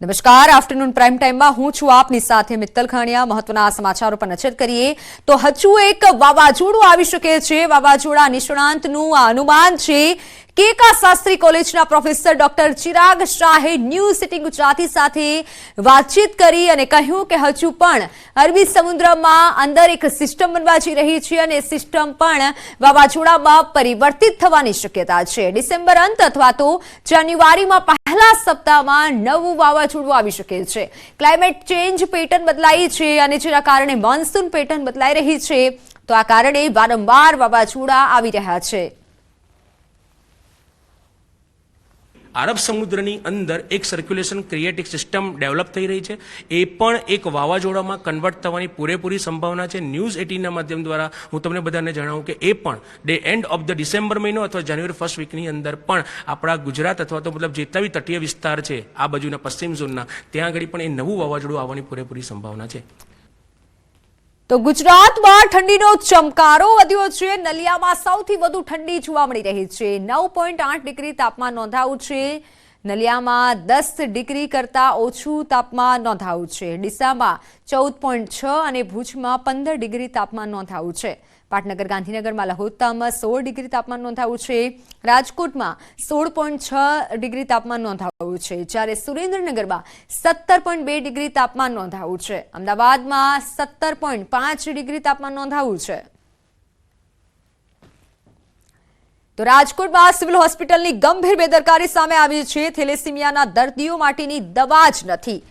નમસ્કાર. Afternoon prime ટાઈમમાં હું છું આપની સાથે મિત્તલ ખાણિયા. મહત્વના સમાચારો પર નજર કરીએ તો હજુ એક વાવાઝોડું આવી શકે છે. વાવાઝોડા નિષ્ણાંતનું આ અનુમાન છે કેકા શાસ્ત્રી કોલેજના પ્રોફેસર ડોક્ટર ચિરાગ શાહે ન્યૂઝ સિટી ગુજરાતી સાથે વાતચીત કરી અને કહ્યું કે હજુ પણ અરબી સમુદ્રમાં અંદર એક સિસ્ટમ બનવા જઈ રહી છે અને સિસ્ટમ પણ વાવાઝોડામાં પરિવર્તિત થવાની શક્યતા છે. ડિસેમ્બર અંત અથવા તો જાન્યુઆરીમાં પહેલા સપ્તાહમાં નવું વાવાઝોડું આવી શકે છે. ક્લાઇમેટ ચેન્જ પેટર્ન બદલાઈ છે અને જેના કારણે મોન્સૂન પેટર્ન બદલાઈ રહી છે. તો આ કારણે વારંવાર વાવાઝોડા આવી રહ્યા છે. અરબ સમુદ્રની અંદર એક સર્ક્યુલેશન ક્રિએટ એક સિસ્ટમ ડેવલપ થઈ રહી છે. એ પણ એક વાવાઝોડામાં કન્વર્ટ થવાની પૂરેપૂરી સંભાવના છે. ન્યૂઝ એટીનના માધ્યમ દ્વારા હું તમને બધાને જણાવું કે એ પણ day end of the December મહિનો અથવા જાન્યુઆરી ફર્સ્ટ વીકની અંદર પણ આપણા ગુજરાત અથવા તો મતલબ જેટલા બી તટીય વિસ્તાર છે, આ બાજુના પશ્ચિમ ઝોનના, ત્યાં આગળ પણ એ નવું વાવાઝોડું આવવાની પૂરેપૂરી સંભાવના છે. તો ગુજરાતમાં ઠંડીનો ચમકારો વધ્યો છે. નલિયામાં સૌથી વધુ ઠંડી જોવા મળી રહી છે. નવ પોઈન્ટ આઠ ડિગ્રી તાપમાન નોંધાયું છે. નલિયામાં દસ ડિગ્રી કરતાં ઓછું તાપમાન નોંધાયું છે. ડીસામાં ચૌદ પોઈન્ટ છ અને ભુજમાં પંદર ડિગ્રી તાપમાન નોંધાયું છે. પાટનગર, ગાંધીનગરમાં લઘુત્તમ સોળ ડિગ્રી તાપમાન નોંધાયું છે. રાજકોટમાં સોળ પોઈન્ટ છ ડિગ્રી તાપમાન નોંધાયું છે. જ્યારે સુરેન્દ્રનગરમાં સત્તર પોઈન્ટ બે ડિગ્રી તાપમાન નોંધાયું છે. અમદાવાદમાં સત્તર પોઈન્ટ પાંચ ડિગ્રી તાપમાન નોંધાયું છે. તો રાજકોટમાં સિવિલ હોસ્પિટલની ગંભીર બેદરકારી સામે આવી છે. થેલેસીમિયાના દર્દીઓ માટેની દવા જ નથી.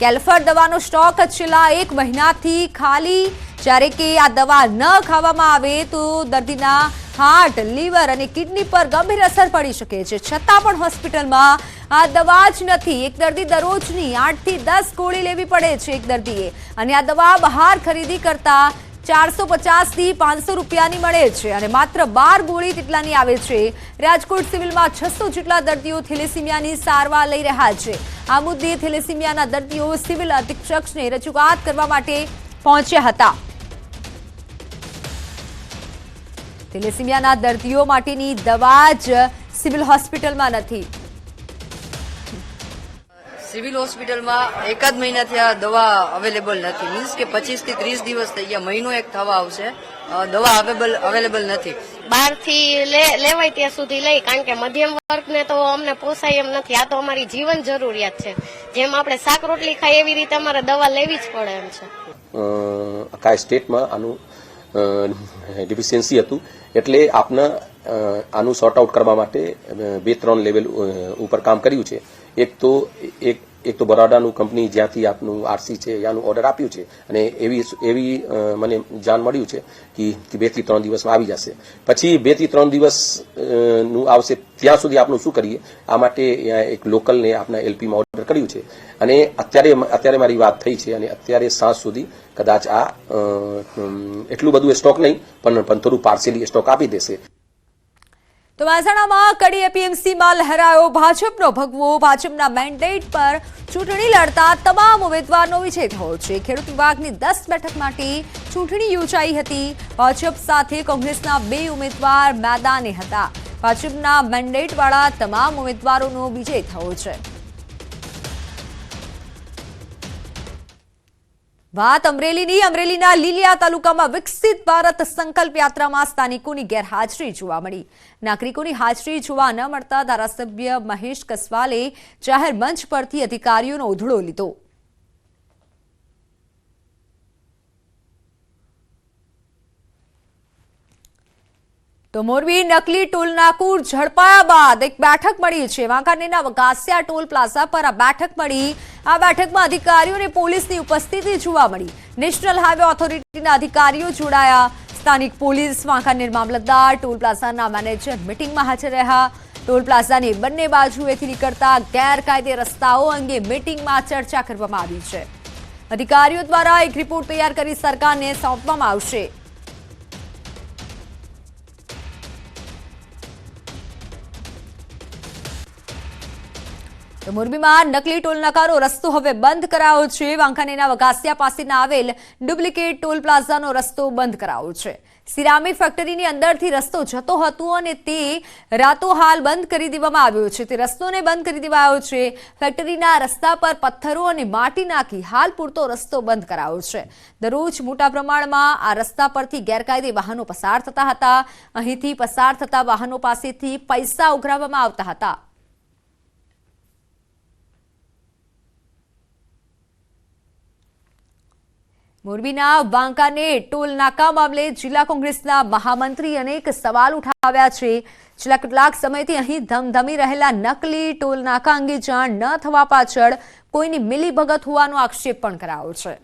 કેલ્ફર દવાનો સ્ટોક છેલ્લા એક મહિનાથી ખાલી જ્યારે કે આ દવા ન ખાવામાં આવે તો દર્દીના હાર્ટ, લીવર અને કિડની પર ગંભીર અસર પડી શકે છે. છતાં પણ હોસ્પિટલમાં આ દવા જ નથી. એક દર્દી દરરોજની આઠથી દસ ગોળી લેવી પડે છે એક દર્દીએ. અને આ દવા બહાર ખરીદી કરતા ચારસો પચાસથી પાંચસો રૂપિયાની મળે છે અને માત્ર બાર ગોળી તેટલાની આવે છે. રાજકોટ સિવિલમાં છસો જેટલા દર્દીઓ થેલેસીમિયાની સારવાર લઈ રહ્યા છે. આ મુદ્દે થેલેસીમિયાના દર્દીઓ સિવિલ અધિક્ષકને રજૂઆત કરવા માટે પહોંચ્યા હતા. થેલેસીમિયાના દર્દીઓ માટેની દવા જ સિવિલ હોસ્પિટલમાં નથી. સિવિલ હોસ્પિટલમાં એકાદ મહિનાથી આ દવા અવેલેબલ નથી. મીન્સ કે પચીસથી ત્રીસ દિવસ થઈ ગયા. મહિનો એક થવા આવશે. દવા અવેલેબલ અવેલેબલ નથી. બહારથી લે- લેવાય ત્યાં સુધી લઈ કારણ કે મધ્યમ વર્ગને તો અમને પોસાય એમ નથી. આ તો અમારી જીવન જરૂરિયાત છે. જેમ આપણે શાક રોટલી ખાય એવી રીતે અમારે દવા લેવી જ પડે એમ છે. આખા સ્ટેટમાં આનું ડિફિશિયન્સી હતું. એટલે આપના આનું સોર્ટ આઉટ કરવા માટે બે, ત્રણ લેવલ ઉપર કામ કર્યું છે. એક તો, એક એક તો બરોડાનું કંપની જ્યાંથી આપનું આરસી છે, યાનું ઓર્ડર આપ્યું છે અને એવી એવી મને જાણ મળ્યું છે કે બેથી ત્રણ દિવસમાં આવી જશે. પછી બેથી ત્રણ દિવસનું આવશે ત્યાં સુધી આપનું શું કરીએ? આ માટે એક લોકલને આપના એલપીમાં ઓર્ડર કર્યું છે. અને અત્યારે અત્યારે મારી વાત થઈ છે અને અત્યારે સાંજ સુધી કદાચ આ એટલું બધું સ્ટોક નહીં, પણ થોડું પાર્સેલી સ્ટોક આપી દેશે. તો મહેસાણામાં કડી એપીએમસીમાં લહેરાયો ભાજપનો ભગવો. ભાજપના મેન્ડેટ પર ચૂંટણી લડતા તમામ ઉમેદવારનો વિજય થયો છે. ખેડૂત વિભાગની દસ બેઠક માટે ચૂંટણી યોજાઈ હતી. ભાજપ સાથે કોંગ્રેસના બે ઉમેદવાર મેદાને હતા. ભાજપના મેન્ડેટવાળા તમામ ઉમેદવારોનો વિજય થયો છે. વાત અમરેલીની. અમરેલીના લીલિયા તાલુકામાં વિકસિત ભારત સંકલ્પ યાત્રામાં સ્થાનિકોની ગેરહાજરી જોવા મળી. નાગરિકોની હાજરી જોવા ન મળતા ધારાસભ્ય મહેશ કસવાલે જાહેર મંચ પરથી અધિકારીઓનો ઉધડો લીધો. તો મોરબી નકલી ટોલ નાકુર ઝડપાયા બાદ એક બેઠક મળી છે. વાંકાનેરના વગાસિયા ટોલ પ્લાઝા પર આ બેઠક મળી. આ બેઠકમાં અધિકારીઓ અને પોલીસની ઉપસ્થિતિ જોવા મળી. નેશનલ હાઈવે ઓથોરિટીના અધિકારીઓ જોડાયા. સ્થાનિક પોલીસ, વાંકાનેર મામલતદાર, ટોલ પ્લાઝાના મેનેજર મિટિંગમાં હાજર રહ્યા. ટોલ પ્લાઝાની બંને બાજુએથી નીકળતા ગેરકાયદે રસ્તાઓ અંગે મિટિંગમાં ચર્ચા કરવામાં આવી છે. અધિકારીઓ દ્વારા એક રિપોર્ટ તૈયાર કરી સરકારને સોંપવામાં આવશે. મોરબીમાં નકલી ટોલ નાકાનો રસ્તો હવે બંધ કરાયો છે. વાંકાનેરના વઘાસિયા પાસેના આવેલ ડુપ્લિકેટ ટોલ પ્લાઝાનો રસ્તો બંધ કરાયો છે. સિરામિક ફેક્ટરીની અંદરથી રસ્તો જતો હતો અને તે રાતો હાલ બંધ કરી દેવામાં આવ્યો છે. તે રસ્તોને બંધ કરી દેવાયો છે. ફેક્ટરીના રસ્તા પર પથ્થરો અને માટી નાખી હાલ પૂરતો રસ્તો બંધ કરાયો છે. દરરોજ મોટા પ્રમાણમાં આ રસ્તા પરથી ગેરકાયદે વાહનો પસાર થતા હતા. અહીંથી પસાર થતા વાહનો પાસેથી પૈસા ઉઘરાવવામાં આવતા હતા. મોરબીના વાંકાને ટોલ નાકા મામલે જિલ્લા કોંગ્રેસના મહામંત્રી અનેક સવાલ ઉઠાવ્યા છે. છેલ્લા કેટલાક સમયથી અહીં ધમધમી રહેલા નકલી ટોલ નાકા અંગે જાણ ન થવા પાછળ કોઈની મિલીભગત હોવાનો આક્ષેપ પણ કરાયો છે.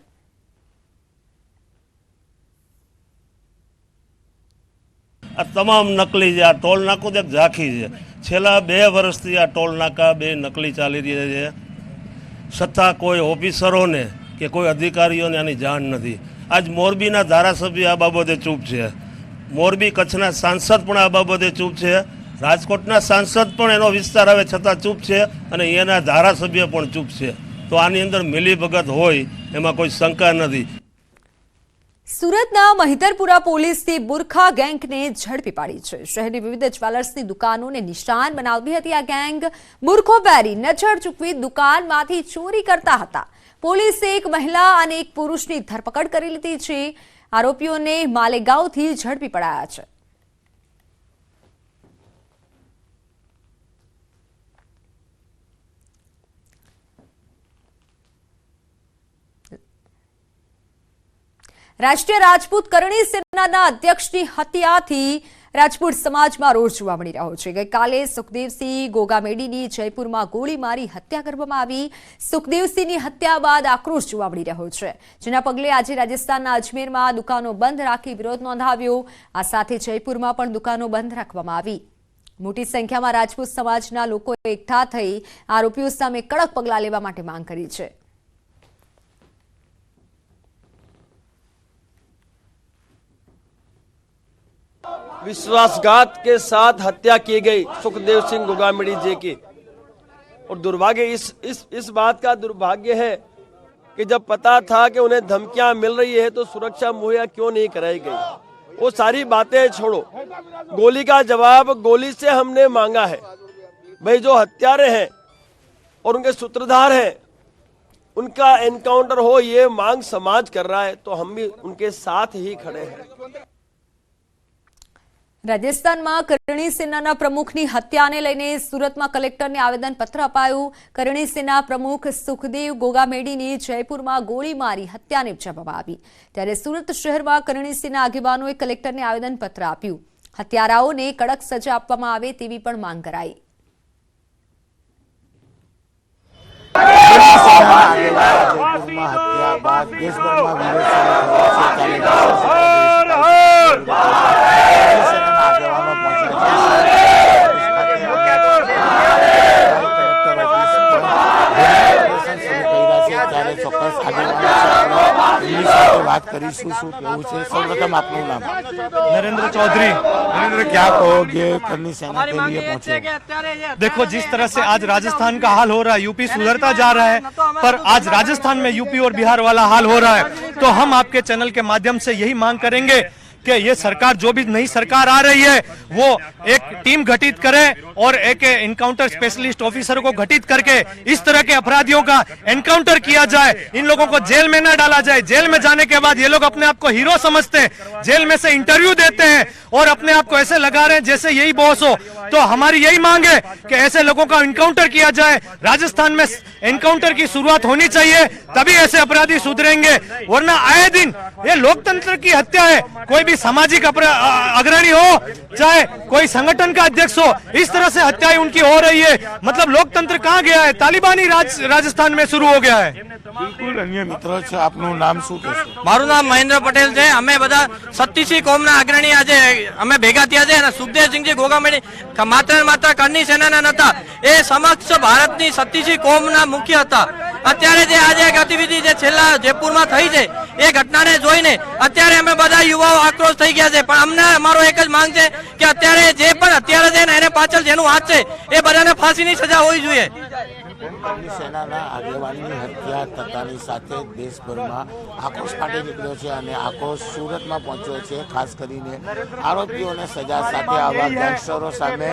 આ તમામ નકલી છે આ ટોલ નાકું એક ઝાંખી છે, છેલ્લા બે વર્ષથી આ ટોલ નાકા બે નકલી ચાલી રહ્યા છે. છતાં કોઈ ઓફિસરોને કે કોઈ અધિકારીઓને આની જાણ નથી. આજ મોરબીના ધારાસભ્ય આ બાબતે ચૂપ છે. મોરબી કચ્છના સાંસદ પણ આ બાબતે ચૂપ છે. રાજકોટના સાંસદ પણ એનો વિસ્તાર આવે છતાં ચૂપ છે અને એના ધારાસભ્ય પણ ચૂપ છે. તો આની અંદર મિલીભગત હોય એમાં કોઈ શંકા નથી. સુરતના મહિતરપુરા પોલીસથી બુરખા ગેંગને ઝડપી પાડી છે. શહેરની વિવિધ જ્વેલર્સની દુકાનોને નિશાન બનાવતી હતી આ ગેંગ. બુરખો પહેરી નજર ચૂકવી દુકાનમાંથી ચોરી કરતા હતા. પોલીસે એક મહિલા અને એક પુરુષની ધરપકડ કરી લીધી છે. આરોપીઓને માલેગાંવથી ઝડપી પડાયા છે. રાષ્ટ્રીય રાજપૂત કરણી સેનાના અધ્યક્ષની હત્યાથી રાજપૂત સમાજમાં રોષ જોવા મળી રહ્યો છે. ગઈકાલે સુખદેવસિંહ ગોગામેડીની જયપુરમાં ગોળી મારી હત્યા કરવામાં આવી. સુખદેવસિંહની હત્યા બાદ આક્રોશ જોવા મળી રહ્યો છે. જેના પગલે આજે રાજસ્થાનના અજમેરમાં દુકાનો બંધ રાખી વિરોધ નોંધાવ્યો. આ સાથે જયપુરમાં પણ દુકાનો બંધ રાખવામાં આવી. મોટી સંખ્યામાં રાજપૂત સમાજના લોકો એકઠા થઈ આરોપીઓ સામે કડક પગલાં લેવા માટે માંગ કરી છે. विश्वासघात के साथ हत्या की गई सुखदेव सिंह गोगामड़ी जी की। और दुर्भाग्य, इस इस इस बात का दुर्भाग्य है कि जब पता था कि उन्हें धमकियाँ मिल रही है तो सुरक्षा मुहैया क्यों नहीं कराई गई? वो सारी बातें छोड़ो। गोली का जवाब गोली से हमने मांगा है। भाई, जो हत्यारे हैं और उनके सूत्रधार हैं, उनका एनकाउंटर हो, ये मांग समाज कर रहा है तो हम भी उनके साथ ही खड़े हैं। રાજસ્થાનમાં કરણી સેનાના પ્રમુખની હત્યાને લઈને સુરતમાં કલેક્ટરને આવેદનપત્ર અપાયું. કરણી સેના પ્રમુખ સુખદેવ ગોગામેડીની જયપુરમાં ગોળી મારી હત્યા નિપજાવવામાં આવી. ત્યારે સુરત શહેરમાં કરણી સેના આગેવાનોએ કલેક્ટરને આવેદનપત્ર આપ્યું. હત્યારાઓને કડક સજા આપવામાં આવે તેવી પણ માંગ કરાઈ. દેશભરમાં એમની સાથે વાત કરીશું શું કેવું છે સૌપ્રથમ આપનું નામ नरेंद्र चौधरी नरेंद्र क्या कहोगे करनी सेना के लिए पहुंचे देखो जिस तरह से आज राजस्थान का हाल हो रहा है यूपी सुधरता जा रहा है पर आज राजस्थान में यूपी और बिहार वाला हाल हो रहा है तो हम आपके चैनल के माध्यम से यही मांग करेंगे कि ये सरकार जो भी नई सरकार आ रही है वो एक टीम गठित करे और एक इनकाउंटर स्पेशलिस्ट ऑफिसर को गठित करके इस तरह के अपराधियों का एनकाउंटर किया जाए। इन लोगों को जेल में न डाला जाए। जेल में जाने के बाद ये लोग अपने आप को हीरो समझते हैं। जेल में से इंटरव्यू देते हैं और अपने आप को ऐसे लगा रहे हैं जैसे यही बॉस हो। तो हमारी यही मांग है कि ऐसे लोगों का इनकाउंटर किया जाए। राजस्थान में एनकाउंटर की शुरुआत होनी चाहिए, तभी ऐसे अपराधी सुधरेंगे। वरना आए दिन ये लोकतंत्र की हत्या है। कोई भी सामाजिक अग्रणी हो, चाहे कोई संगठन का अध्यक्ष हो इस तरह से हत्याएं उनकी हो रही है मतलब लोकतंत्र कहाँ गया है तालिबानी राज राजस्थान में शुरू हो गया है બિલકુલ અન્ય મિત્રો છે આપનું નામ શું કહેશો મારું નામ મહેન્દ્ર પટેલ છે અમે બધા સત્તીસી કોમના અગ્રણી આજે અમે ભેગા થયા છે અને સુખદેવસિંહજી ગોગામેડી માત્ર ને માત્ર કરની સેનાના નતા એ સમક્ષ ભારતની સત્તીસી કોમના મુખ્ય હતા અત્યારે જે આજે ગતિવિધિ જે છેલ્લા જયપુરમાં થઈ છે એ ઘટનાને જોઈને અત્યારે અમે બધા યુવાઓ આક્રોશ થઈ ગયા છે પણ અમને અમારો એક જ માંગ છે કે અત્યારે જે પણ અત્યારે છે ને એને પાછળ જેનું હાથ છે, એ બધાને ફાંસીની સજા હોવી જોઈએ. કરણી સેનાના આગેવાનની હત્યા થતાની સાથે દેશભરમાં આક્રોશ માટે નીકળ્યો છે અને આક્રોશ સુરતમાં પહોંચ્યો છે, ખાસ કરીને આરોપીઓને સજા સાથે આવા ગેંગસ્ટરો સામે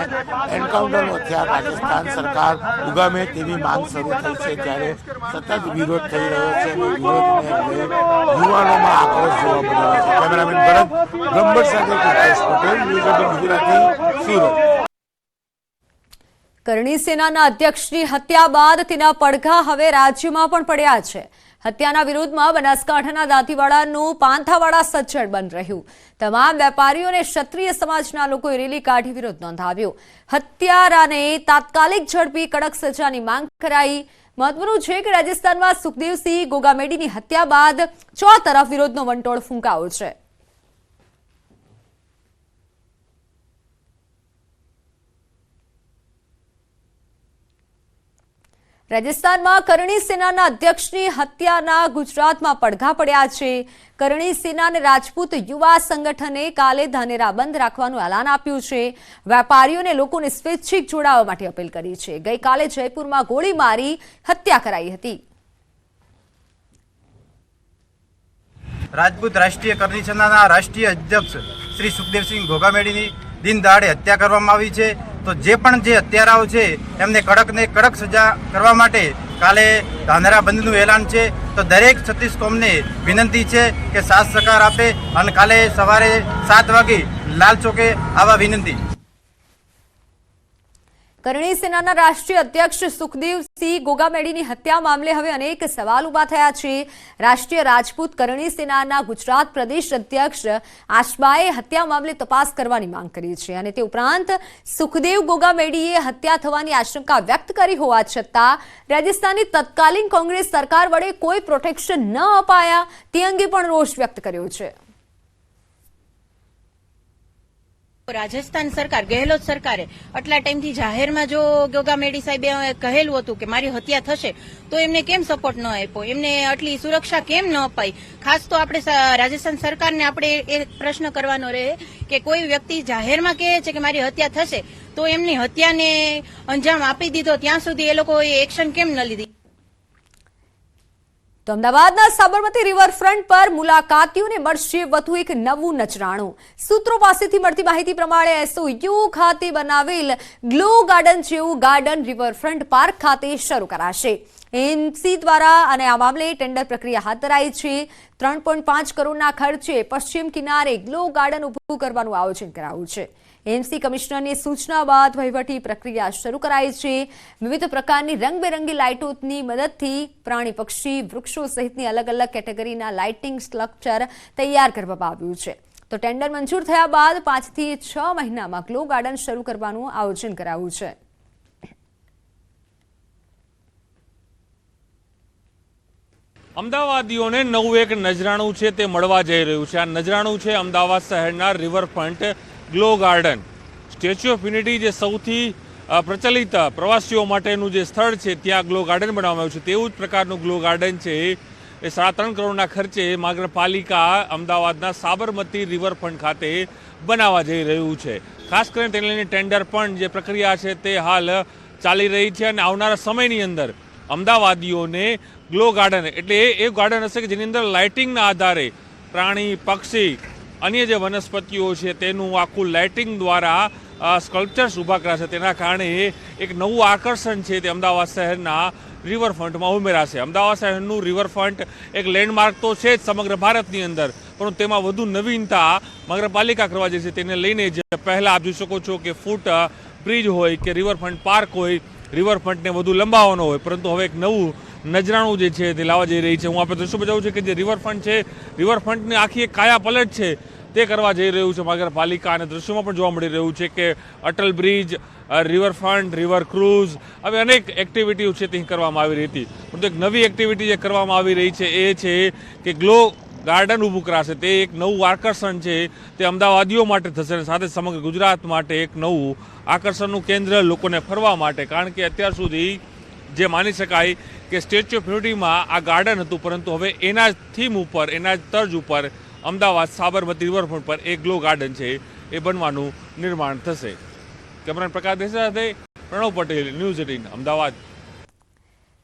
એન્કાઉન્ટરનો હથિયાર રાજસ્થાન સરકાર ઉગામે તેવી માંગ શરૂ થઈ છે ત્યારે સતત વિરોધ થઈ રહ્યો છે અને વિરોધને યુવાનોમાં આક્રોશ જોવા મળી છે. કરણી સેનાના અધ્યક્ષની હત્યા બાદ તેના પડઘા હવે રાજ્યમાં પણ પડ્યા છે. હત્યાના વિરોધમાં બનાસકાંઠાના દાંતીવાડાનું પાંથાવાડા સજ્જડ બંધ રહ્યું. તમામ વેપારીઓ અને ક્ષત્રિય સમાજના લોકોએ રેલી કાઢી વિરોધ નોંધાવ્યો. હત્યારાને તાત્કાલિક ઝડપી કડક સજાની માંગ કરાઈ. મહત્વનું છે કે રાજસ્થાનમાં સુખદેવસિંહ ગોગામેડીની હત્યા બાદ ચો તરફ વિરોધનો વંટોળ ફૂંકાયો છે. રાજસ્થાનમાં કરણી સેનાના અધ્યક્ષની હત્યાના ગુજરાતમાં પડઘા પડ્યા છે. કરણી સેના રાજપૂત યુવા સંગઠને કાલે ધાનેરા બંધ રાખવાનું એલાન આપ્યું છે. વેપારીઓને લોકોને સ્વૈચ્છિક જોડાવા માટે અપીલ કરી છે. ગઈકાલે જયપુરમાં ગોળી મારી હત્યા કરાઈ હતી. રાજપૂત રાષ્ટ્રીય કરણી સેનાના રાષ્ટ્રીય અધ્યક્ષ શ્રી સુખદેવસિંહ ઘોઘામેડીની દિન દાડે હત્યા કરવામાં આવી છે. તો જે પણ જે હત્યારાઓ છે, એમને કડકને કડક સજા કરવા માટે કાલે ધાંધરા બંધનું એલાન છે. તો દરેક છત્રીસ કોમને વિનંતી છે કે સાથ સહકાર આપે અને કાલે સવારે સાત વાગે લાલ ચોકે આવા વિનંતી. કરણી સેનાના રાષ્ટ્રીય અધ્યક્ષ સુખદેવસિંહ ગોગામેડીની હત્યા મામલે હવે અનેક સવાલ ઊભા થયા છે. રાષ્ટ્રીય રાજપૂત કરણી સેનાના ગુજરાત પ્રદેશ અધ્યક્ષ આશબાએ હત્યા મામલે તપાસ કરવાની માંગ કરી છે અને તે ઉપરાંત સુખદેવ ગોગામેડીએ હત્યા થવાની આશંકા વ્યક્ત કરી હોવા છતાં રાજસ્થાનની તત્કાલીન કોંગ્રેસ સરકાર વડે કોઈ પ્રોટેક્શન ન અપાયા તે અંગે પણ રોષ વ્યક્ત કર્યો છે. રાજસ્થાન સરકાર, ગેહલોત સરકારે આટલા ટાઈમથી જાહેરમાં જો ગોગા મેડી સાહેબે કહેલું હતું કે મારી હત્યા થશે, તો એમને કેમ સપોર્ટ ન આપ્યો? એમને આટલી સુરક્ષા કેમ ન અપાઈ? ખાસ તો આપણે રાજસ્થાન સરકારને આપણે એ પ્રશ્ન કરવાનો રહે કે કોઈ વ્યક્તિ જાહેરમાં કહે છે કે મારી હત્યા થશે, તો એમની હત્યાને અંજામ આપી દીધો, ત્યાં સુધી એ લોકોએ એક્શન કેમ ન લીધી? તો અમદાવાદના સાબરમતી રિવરફ્રન્ટ પર મુલાકાતીઓને મળશે વધુ એક નવું નજરાણું. સૂત્રો પાસેથી મળતી માહિતી પ્રમાણે એસઓયુ ખાતે બનાવેલ ગ્લો ગાર્ડન જેવું ગાર્ડન રિવરફ્રન્ટ પાર્ક ખાતે શરૂ કરાશે. એમસી દ્વારા અને આ મામલે ટેન્ડર પ્રક્રિયા હાથ ધરાઈ છે. ત્રણ પોઈન્ટ પાંચ કરોડના ખર્ચે પશ્ચિમ કિનારે ગ્લો ગાર્ડન ઊભું કરવાનું આયોજન કરાયું છે. એમસી કમિશનરની સૂચના બાદ વહીવટી પ્રક્રિયા શરૂ કરાઈ છે. વિવિધ પ્રકારની રંગબેરંગી લાઇટોની મદદથી પ્રાણી પક્ષી, વૃક્ષો સહિતની અલગ અલગ કેટેગરીના લાઇટિંગ સ્ટ્રક્ચર તૈયાર કરવામાં આવ્યું છે. તો ટેન્ડર મંજૂર થયા બાદ પાંચથી છ મહિનામાં ગ્લો ગાર્ડન શરૂ કરવાનું આયોજન કરાયું છે. અમદાવાદીઓને નવું એક નજરાણું છે તે મળવા જઈ રહ્યું છે. આ નજરાણું છે અમદાવાદ શહેરના riverfront glow garden. Statue of Unity જે સૌથી પ્રચલિત પ્રવાસીઓ માટેનું જે સ્થળ છે, ત્યાં ગ્લો ગાર્ડન બનાવવામાં આવ્યું છે. તેવું જ પ્રકારનું ગ્લો ગાર્ડન છે. એ સાડા ત્રણ કરોડના ખર્ચે મહાનગરપાલિકા અમદાવાદના સાબરમતી રિવરફ્રન્ટ ખાતે બનાવવા જઈ રહ્યું છે. ખાસ કરીને તેને લઈને ટેન્ડર પણ જે પ્રક્રિયા છે તે હાલ ચાલી રહી છે અને આવનારા સમયની અંદર અમદાવાદીઓને ગ્લો ગાર્ડન એટલે એ એ ગાર્ડન હશે કે જેની અંદર લાઇટિંગના આધારે પ્રાણી, પક્ષી અન્ય જે વનસ્પતિઓ છે તેનું આખું લાઇટિંગ દ્વારા સ્કલ્પચર્સ ઊભા કરાશે. તેના કારણે એક નવું આકર્ષણ છે તે અમદાવાદ શહેરના રિવરફ્રન્ટમાં ઉમેરાશે. અમદાવાદ શહેરનું રિવરફ્રન્ટ એક લેન્ડમાર્ક તો છે જ સમગ્ર ભારતની અંદર પરંતુ તેમાં વધુ નવીનતા નગરપાલિકા કરવા જે છે. તેને લઈને જે પહેલાં આપ જોઈ શકો છો કે ફૂટ બ્રિજ હોય કે રિવરફ્રન્ટ પાર્ક હોય રિવરફ્રન્ટને વધુ લંબાવવાનો હોય. પરંતુ હવે એક નવું નજરાણું જે છે તે લાવવા જઈ રહી છે. હું આપણે દ્રશ્યો બજાવું છું કે જે રિવરફ્રન્ટ છે રિવરફ્રન્ટની આખી એક કાયા પલટ છે તે કરવા જઈ રહ્યું છે મહાનગરપાલિકા અને દ્રશ્યોમાં પણ જોવા મળી રહ્યું છે કે Atal bridge riverfront river cruise હવે અનેક એક્ટિવિટીઓ છે તે કરવામાં આવી રહી હતી. પરંતુ એક નવી એક્ટિવિટી જે કરવામાં આવી રહી છે એ છે કે ગ્લો ગાર્ડન ઊભું કરાશે. તે એક નવું આકર્ષણ છે. તે અમદાવાદીઓ માટે થશે અને સાથે સમગ્ર ગુજરાત માટે એક નવું આકર્ષણનું કેન્દ્ર લોકોને ફરવા માટે. કારણ કે અત્યાર સુધી જે માની શકાય કે સ્ટેચ્યુ ઓફ યુનિટીમાં આ ગાર્ડન હતું, પરંતુ હવે એના જ થીમ ઉપર, એના જ તર્જ ઉપર અમદાવાદ સાબરમતી રિવરફ્રન્ટ પર એક ગ્લો ગાર્ડન છે, એ બનવાનું નિર્માણ થશે. કેમેરામેન પ્રકાશ દેસાઈ સાથે પ્રણવ પટેલ, ન્યૂઝ એટીન, અમદાવાદ.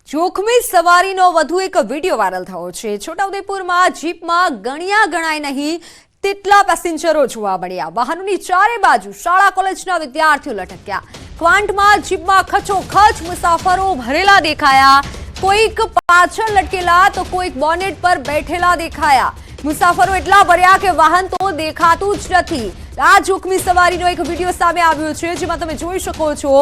જોખમી સવારીનો વધુ એક વીડિયો વાયરલ થયો છે. છોટાઉદેપુરમાં જીપમાં ગણ્યા ગણાય નહીં, તેટલા પેસેન્જરો જોવા મળ્યા. વાહનોની ચારે બાજુ શાળા, કોલેજના વિદ્યાર્થીઓ લટક્યા. ક્વાંટમાં જીપમાં ખચોખચ મુસાફરો ભરેલા દેખાયા. કોઈક પાછળ લટકેલા તો કોઈક બોનેટ પર બેઠેલા દેખાયા. મુસાફરો એટલા ભર્યા કે વાહન તો દેખાતું જ નથી. આ જોખમી સવારીનો એક વીડિયો સામે આવ્યો છે, જેમાં તમે જોઈ શકો છો,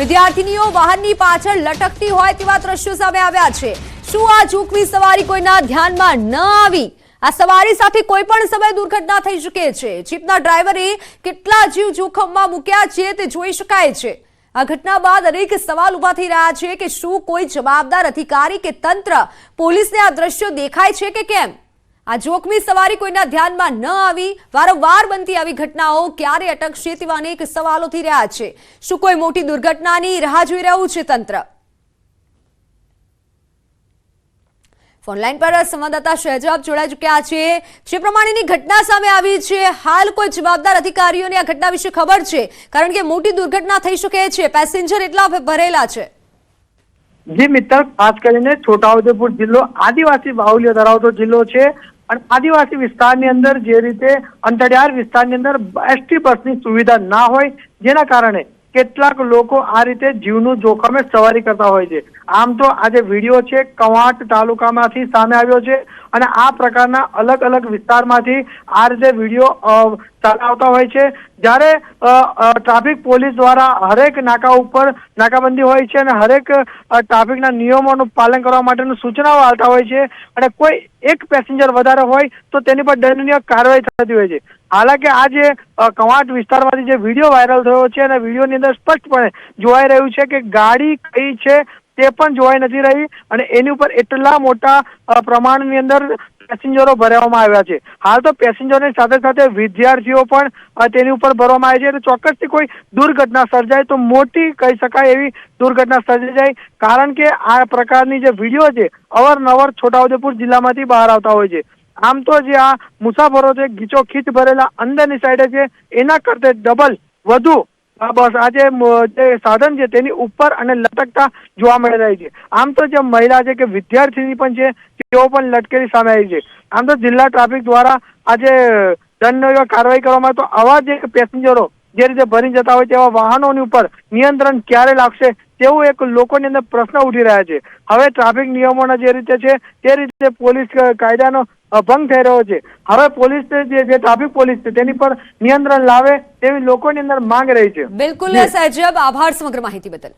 વિદ્યાર્થીનીઓ વાહનની પાછળ લટકતી હોય તેવા દ્રશ્યો સામે આવ્યા છે. શું આ જોખમી સવારી કોઈના ધ્યાનમાં ન આવી? આ સવારી સાથે કોઈ પણ સમય દુર્ઘટના થઈ શકે છે. જીપના ડ્રાઈવરે કેટલા જીવ જોખમમાં મૂક્યા છે તે જોઈ શકાય છે. આ ઘટના બાદ અનેક સવાલ ઊભા થઈ રહ્યા છે કે શું કોઈ જવાબદાર અધિકારી કે તંત્ર પોલીસને આ દ્રશ્યો દેખાય છે કે કેમ? આ જોખમી સવારી કોઈના ધ્યાનમાં ન આવી, વારંવાર બનતી આવી ઘટનાઓ ક્યારે અટકશે તેવા અનેક સવાલો થઈ રહ્યા છે. શું કોઈ મોટી દુર્ઘટનાની રાહ જોઈ રહ્યું છે તંત્ર? ફોનલાઈન પર સંવાદદાતા શહેજાબ જોડાઈ ચૂક્યા છે. જે પ્રમાણેની ઘટના સામે આવી છે, હાલ કોઈ જવાબદાર અધિકારીઓને આ ઘટના વિશે ખબર છે? કારણ કે મોટી દુર્ઘટના થઈ શકે છે, પેસેન્જર એટલા ભરેલા છે. જી મિત્ર ખાસ કરીને છોટાઉદેપુર જિલ્લો, આદિવાસી બાહુલ્ય ધરાવતો જિલ્લો છે. અને આદિવાસી વિસ્તારની અંદર જે રીતે અંતરિયાળ વિસ્તારની અંદર એસટી બસની સુવિધા ના હોય, જેના કારણે કેટલાક લોકો આ રીતે જીવનું જોખમે સવારી કરતા હોય છે. આમ તો આ જે વીડિયો છે કવાંટ તાલુકામાંથી સામે આવ્યો છે અને આ પ્રકારના અલગ અલગ વિસ્તારમાંથી આ રીતે વીડિયો ચલાવતા હોય છે. જ્યારે ટ્રાફિક પોલીસ દ્વારા હરેક નાકા ઉપર નાકાબંધી હોય છે અને હરેક ટ્રાફિકના નિયમોનું પાલન કરવા માટેનું સૂચનાઓ આવતા હોય છે અને કોઈ એક પેસેન્જર વધારે હોય તો તેની પર દંડનીય કાર્યવાહી થતી હોય છે. હાલાકે આ જે કવાંટ વિસ્તારમાંથી જે વીડિયો વાયરલ થયો છે અને વિડીયોની અંદર સ્પષ્ટપણે જોવાઈ રહ્યું છે કે ગાડી કઈ છે તે પણ જોવાઈ નથી રહી અને એની ઉપર એટલા મોટા પ્રમાણની અંદર પેસેન્જરો ભરવામાં આવ્યા છે. હાલ તો પેસેન્જરની સાથે સાથે વિદ્યાર્થીઓ પણ તેની ઉપર ભરવામાં આવે છે. એટલે ચોક્કસથી કોઈ દુર્ઘટના સર્જાય તો મોટી કહી શકાય એવી દુર્ઘટના સર્જાઈ જાય કારણ કે આ પ્રકારની જે વીડિયો છે, અવારનવાર છોટાઉદેપુર જિલ્લામાંથી બહાર આવતા હોય છે. આમ તો જે આ મુસાફરો છે, ગીચો ખીચ ભરેલા અંદરની સાઈડે છે, એના કરતે ડબલ વધુ. બસ આજે સાધન છે, તેની ઉપર અને લટકતા જોવા મળી રહી છે. આમ તો જે મહિલા છે કે વિદ્યાર્થીની પણ છે, તેઓ પણ લટકેલી સામે આવી છે. આમ તો જિલ્લા ટ્રાફિક દ્વારા આજે દંડનીય કાર્યવાહી કરવામાં તો આવા જે પેસેન્જરો જે રીતે ભરી જતા હોય તેવા વાહનોની ઉપર નિયંત્રણ ક્યારે લાગશે તેવું એક લોકોની અંદર પ્રશ્ન ઉઠી રહ્યા છે. હવે ટ્રાફિક નિયમોના જે રીતે છે તે રીતે પોલીસ કાયદાનો ભંગ થઈ રહ્યો છે. હવે પોલીસ જે જે ટ્રાફિક પોલીસ છે તેની પર નિયંત્રણ લાવે તેવી લોકોની અંદર માંગ રહી છે. બિલકુલ સાહેબ આભાર સમગ્ર માહિતી બદલ.